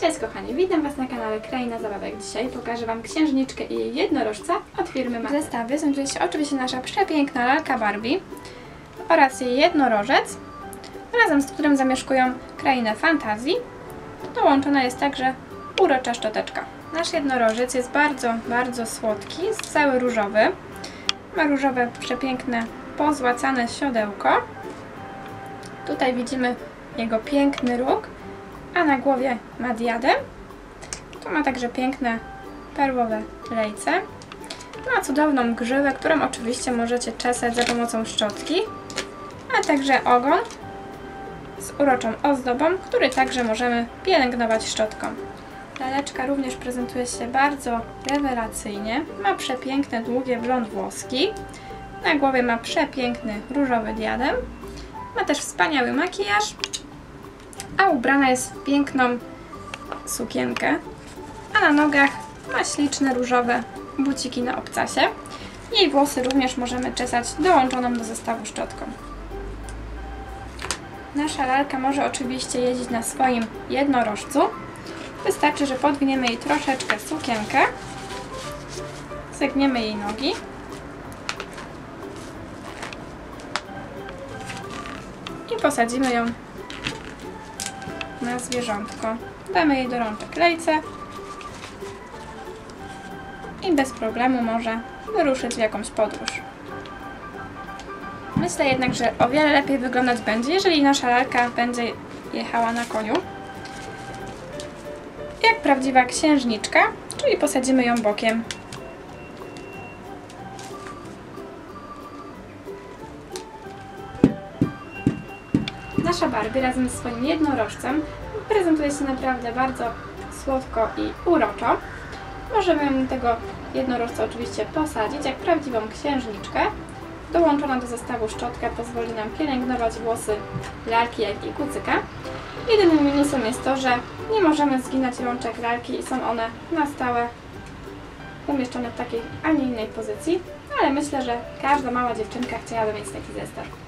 Cześć kochani, witam Was na kanale Kraina Zabawek. Dzisiaj pokażę Wam księżniczkę i jej jednorożca od firmy Mac. W zestawie znajduje się oczywiście nasza przepiękna lalka Barbie oraz jej jednorożec, razem z którym zamieszkują krainę fantazji. Dołączona jest także urocza szczoteczka. Nasz jednorożec jest bardzo, bardzo słodki, jest cały różowy. Ma różowe, przepiękne, pozłacane siodełko. Tutaj widzimy jego piękny róg, a na głowie ma diadem. Tu ma także piękne perłowe lejce. Ma cudowną grzywę, którą oczywiście możecie czesać za pomocą szczotki, a także ogon z uroczą ozdobą, który także możemy pielęgnować szczotką. Laleczka również prezentuje się bardzo rewelacyjnie. Ma przepiękne, długie blond włoski. Na głowie ma przepiękny różowy diadem. Ma też wspaniały makijaż, a ubrana jest w piękną sukienkę, a na nogach ma śliczne różowe buciki na obcasie. Jej włosy również możemy czesać dołączoną do zestawu szczotką. Nasza lalka może oczywiście jeździć na swoim jednorożcu. Wystarczy, że podwiniemy jej troszeczkę sukienkę, zegniemy jej nogi i posadzimy ją na zwierzątko. Damy jej do rączek lejce i bez problemu może wyruszyć w jakąś podróż. Myślę jednak, że o wiele lepiej wyglądać będzie, jeżeli nasza lalka będzie jechała na koniu. Jak prawdziwa księżniczka, czyli posadzimy ją bokiem. Nasza Barbie razem ze swoim jednorożcem prezentuje się naprawdę bardzo słodko i uroczo. Możemy tego jednorożca oczywiście posadzić jak prawdziwą księżniczkę. Dołączona do zestawu szczotka pozwoli nam pielęgnować włosy lalki, jak i kucyka. Jedynym minusem jest to, że nie możemy zginać rączek lalki i są one na stałe umieszczone w takiej, a nie innej pozycji. Ale myślę, że każda mała dziewczynka chciałaby mieć taki zestaw.